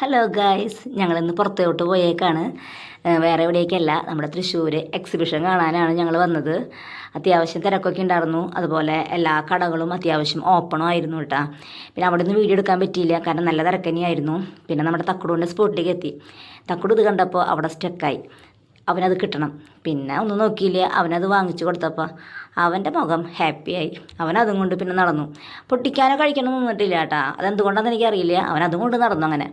Hello guys ഞങ്ങളിന്ന് പുറത്തോട്ട് പോയേക്കാണ്. വേറെ എവിടേക്കല്ല. നമ്മുടെ തൃശ്ശൂർ എക്സിബിഷൻ കാണാനാണ് ഞങ്ങൾ വന്നത്. അത്യാവശ്യം തിരക്കൊക്കെ ഉണ്ടായിരുന്നു. അതുപോലെ എല്ലാ കടകളും അത്യാവശ്യം ഓപ്പണും ആയിരുന്നു കേട്ടോ പിന്നെ അവിടെ നിന്ന് വീഡിയോ എടുക്കാൻ പറ്റിയില്ല. കാരണം നല്ല തിരക്കനിയായിരുന്നു പിന്നെ നമ്മുടെ തക്കുടുവിന്റെ സ്പോട്ടിലേക്ക് എത്തി. തക്കുടു ഇത് കണ്ടപ്പോൾ അവിടെ സ്റ്റക്കായി അവനത് കിട്ടണം. പിന്നെ ഒന്നും നോക്കിയില്ല. അവനത് വാങ്ങിച്ചു കൊടുത്തപ്പോൾ അവന്റെ മുഖം ഹാപ്പിയായി അവൻ അതും കൊണ്ട് പിന്നെ നടന്നു. പൊട്ടിക്കാനോ കഴിക്കണമെന്ന് നിന്നിട്ടില്ല കേട്ടാ അതെന്തുകൊണ്ടാണെന്ന് എനിക്കറിയില്ല. അവൻ അതും കൊണ്ട് നടന്നു അങ്ങനെ.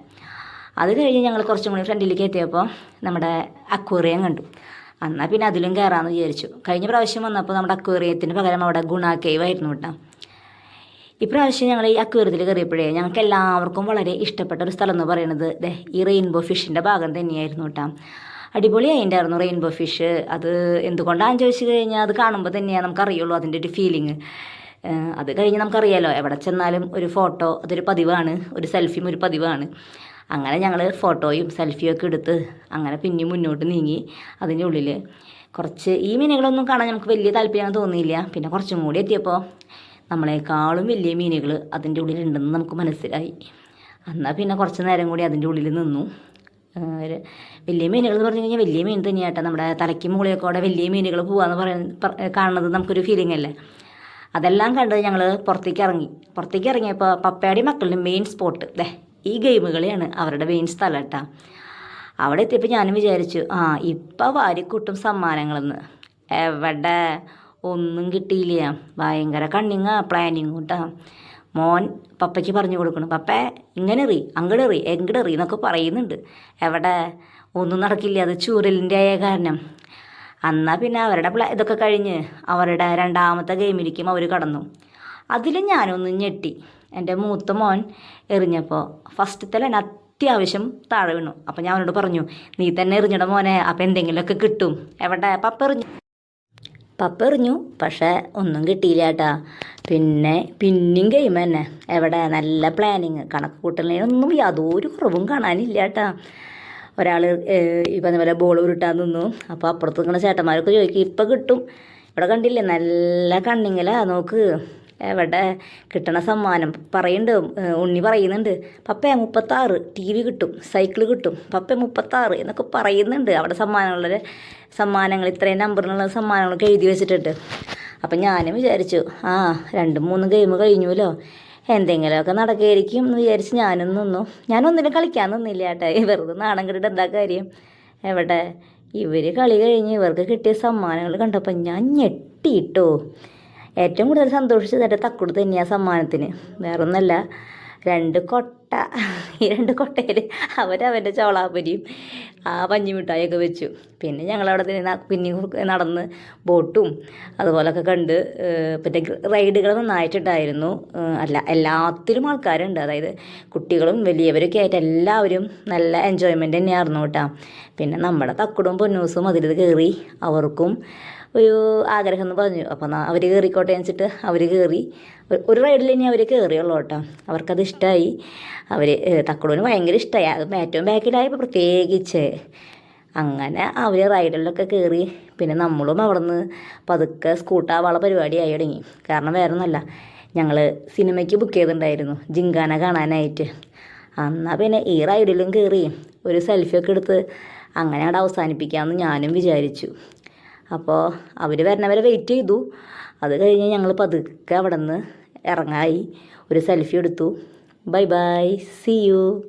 അത് കഴിഞ്ഞ് ഞങ്ങൾ കുറച്ചും കൂടി ഫ്രണ്ടിലേക്ക് എത്തിയപ്പോൾ നമ്മുടെ അക്വേറിയം കണ്ടു. എന്നാൽ പിന്നെ അതിലും കയറാമെന്ന് വിചാരിച്ചു. കഴിഞ്ഞ പ്രാവശ്യം വന്നപ്പോൾ നമ്മുടെ അക്വേറിയത്തിന് പകരം അവിടെ ഗുണ കേവ് ആയിരുന്നു കേട്ടോ. ഇപ്രാവശ്യം ഞങ്ങൾ ഈ അക്വേറിയത്തിൽ കയറിയപ്പോഴേ ഞങ്ങൾക്ക് എല്ലാവർക്കും വളരെ ഇഷ്ടപ്പെട്ട ഒരു സ്ഥലം എന്ന് പറയുന്നത് ഈ റെയിൻബോ ഫിഷിന്റെ ഭാഗം തന്നെയായിരുന്നു കേട്ടോ. അടിപൊളിയായിട്ടുണ്ടായിരുന്നു റെയിൻബോ ഫിഷ് അത് എന്തുകൊണ്ടാണെന്ന് ചോദിച്ചു കഴിഞ്ഞാൽ അത് കാണുമ്പോൾ തന്നെയാണ് നമുക്കറിയുള്ളൂ അതിന്റെ ഒരു ഫീലിംഗ് അത് കഴിഞ്ഞ് നമുക്കറിയാലോ എവിടെ ചെന്നാലും ഒരു ഫോട്ടോ അതൊരു പതിവാണ് ഒരു സെൽഫിയും ഒരു പതിവാണ്. അങ്ങനെ ഞങ്ങൾ ഫോട്ടോയും സെൽഫിയും ഒക്കെ എടുത്ത് അങ്ങനെ പിന്നെ മുന്നോട്ട് നീങ്ങി അതിന്റെ ഉള്ളിൽ കുറച്ച് ഈ മീനുകളൊന്നും കാണാൻ നമുക്ക് വലിയ താല്പര്യം തോന്നിയില്ല. പിന്നെ കുറച്ചും കൂടി എത്തിയപ്പോൾ നമ്മളെക്കാളും വലിയ മീനുകൾ അതിന്റെ ഉള്ളിലുണ്ടെന്ന് നമുക്ക് മനസ്സിലായി. എന്നാൽ പിന്നെ കുറച്ച് നേരം കൂടി അതിന്റെ ഉള്ളിൽ നിന്നു. ഒരു വലിയ മീനുകൾ എന്ന് പറഞ്ഞു കഴിഞ്ഞാൽ വലിയ മീൻ തന്നെയാട്ടോ. നമ്മുടെ തലയ്ക്ക് മുകളിലൊക്കെ അവിടെ വലിയ മീനുകൾ പോവാന്ന് പറയുന്ന കാണുന്നത് നമുക്കൊരു ഫീലിംഗ് അല്ലേ? അതെല്ലാം കണ്ട് ഞങ്ങൾ പുറത്തേക്ക് ഇറങ്ങി. പുറത്തേക്ക് ഇറങ്ങിയപ്പോൾ പപ്പയുടെ മക്കളുടെ മെയിൻ സ്പോട്ട് ദേ ഈ ഗെയിം കളിയാണ് അവരുടെ മെയിൻ സ്ഥലം കേട്ടോ അവിടെ എത്തിയപ്പോൾ ഞാനും വിചാരിച്ചു ആ ഇപ്പം വാരിക്കൂട്ടും സമ്മാനങ്ങളെന്ന്. എവിടെ? ഒന്നും കിട്ടിയില്ല. ഭയങ്കര കണ്ണിങ്ങ പ്ലാനിങ് കേട്ടോ മോൻ പപ്പയ്ക്ക് പറഞ്ഞു കൊടുക്കണം പപ്പേ ഇങ്ങനെ എറി അങ്ങടെ എറി എങ്ങടെ എറി എന്നൊക്കെ പറയുന്നുണ്ട്. എവിടെ? ഒന്നും നടക്കില്ല അത് ചൂരലിന്റെ ആയ കാരണം. എന്നാൽ പിന്നെ അവരുടെ പ്ലാ ഇതൊക്കെ കഴിഞ്ഞ് അവരുടെ രണ്ടാമത്തെ ഗെയിമിലേക്കും അവർ കടന്നു. അതിൽ ഞാനൊന്ന് ഞെട്ടി. എന്റെ മൂത്ത മോൻ എറിഞ്ഞപ്പോൾ ഫസ്റ്റത്തെ തന്നെ അത്യാവശ്യം താഴെ വീണു. അപ്പം ഞാൻ അവനോട് പറഞ്ഞു നീ തന്നെ എറിഞ്ഞിട മോനെ അപ്പം എന്തെങ്കിലുമൊക്കെ കിട്ടും. എവിടെ? പപ്പ എറിഞ്ഞു. പപ്പ എറിഞ്ഞു പക്ഷേ ഒന്നും കിട്ടിയില്ല കേട്ടാ പിന്നെ പിന്നെയും ഗെയിം തന്നെ. എവിടെ? നല്ല പ്ലാനിങ് കണക്ക് കൂട്ടലിനൊന്നും യാതൊരു കുറവും കാണാനില്ല കേട്ടാ ഒരാൾ ഈ പറഞ്ഞ പോലെ ബോൾ ഉരുട്ടാൻ നിന്നു. അപ്പോൾ അപ്പുറത്ത് നിൽക്കുന്ന ചേട്ടന്മാരൊക്കെ ചോദിക്കും ഇപ്പം കിട്ടും? ഇവിടെ കണ്ടില്ലേ? നല്ല കണ്ണിങ്ങല നോക്ക്. എവിടെ കിട്ടണ സമ്മാനം? പറയുന്നുണ്ട് ഉണ്ണി പറയുന്നുണ്ട്. പപ്പ മുപ്പത്താറ്. ടി വി കിട്ടും സൈക്കിൾ കിട്ടും. പപ്പ മുപ്പത്താറ് എന്നൊക്കെ പറയുന്നുണ്ട്. അവിടെ സമ്മാനങ്ങളുടെ സമ്മാനങ്ങൾ ഇത്രയും നമ്പറിനുള്ള സമ്മാനങ്ങളൊക്കെ എഴുതി വെച്ചിട്ടുണ്ട്. അപ്പം ഞാനും വിചാരിച്ചു ആ രണ്ട് മൂന്ന് ഗെയിം കഴിഞ്ഞുവല്ലോ എന്തെങ്കിലുമൊക്കെ നടക്കുകയായിരിക്കും എന്ന് വിചാരിച്ച് ഞാനും നിന്നു. ഞാനൊന്നിനും കളിക്കാൻ നിന്നില്ല കേട്ടോ. വെറുതെ നാണം എന്താ കാര്യം? എവിടെ? ഇവർ കളി കഴിഞ്ഞ് ഇവർക്ക് കിട്ടിയ സമ്മാനങ്ങൾ കണ്ടപ്പോൾ ഞാൻ ഞെട്ടിയിട്ടോ ഏറ്റവും കൂടുതൽ സന്തോഷിച്ചത് എന്റെ തക്കുട് തന്നെയാണ് സമ്മാനത്തിന്. വേറൊന്നല്ല രണ്ട് കൊട്ട ഈ രണ്ട് കൊട്ടയിൽ അവരവന്റെ ചോളാപ്പൊരിയും ആ പഞ്ഞിമിഠായിയൊക്കെ വെച്ചു. പിന്നെ ഞങ്ങളവിടെ തന്നെ പിന്നെ നടന്ന് ബോട്ടും അതുപോലൊക്കെ കണ്ട് പിന്നെ റൈഡുകൾ നന്നായിട്ടുണ്ടായിരുന്നു. അല്ല എല്ലാത്തിലും ആൾക്കാരുണ്ട്. അതായത് കുട്ടികളും വലിയവരൊക്കെ ആയിട്ട് എല്ലാവരും നല്ല എൻജോയ്മെന്റ് തന്നെയായിരുന്നു കേട്ടോ. പിന്നെ നമ്മുടെ തക്കുടും പൊന്നൂസും അതിലിത് കയറി അവർക്കും ഒരു ആഗ്രഹം എന്ന് പറഞ്ഞു. അപ്പോൾ അവർ കയറിക്കോട്ടെ വെച്ചിട്ട് അവർ കയറി ഒരു റൈഡിൽ ഇനി അവർ കയറിയുള്ളൂ കേട്ടോ. അവർക്കത് ഇഷ്ടമായി അവർ തക്കളൂന് ഭയങ്കര ഇഷ്ടമായി അത് ഏറ്റവും ബാക്കിലായപ്പോൾ പ്രത്യേകിച്ച്. അങ്ങനെ അവർ റൈഡിലൊക്കെ കയറി പിന്നെ നമ്മളും അവിടെ നിന്ന് പതുക്കെ സ്കൂട്ടാവാനുള്ള പരിപാടിയായി തുടങ്ങി. കാരണം വേറെ ഒന്നുമല്ല ഞങ്ങൾ സിനിമയ്ക്ക് ബുക്ക് ചെയ്തിട്ടുണ്ടായിരുന്നു. ജിങ്കാന കാണാനായിട്ട്. എന്നാൽ പിന്നെ ഈ റൈഡിലും കയറി ഒരു സെൽഫിയൊക്കെ എടുത്ത് അങ്ങനെ അവിടെ അവസാനിപ്പിക്കാമെന്ന് ഞാനും വിചാരിച്ചു. അപ്പോൾ അവർ വരണവരെ വെയിറ്റ് ചെയ്തു. അത് കഴിഞ്ഞ് ഞങ്ങൾ പതുക്കെ അവിടെ നിന്ന് ഇറങ്ങായി. ഒരു സെൽഫി എടുത്തു. Bye bye C U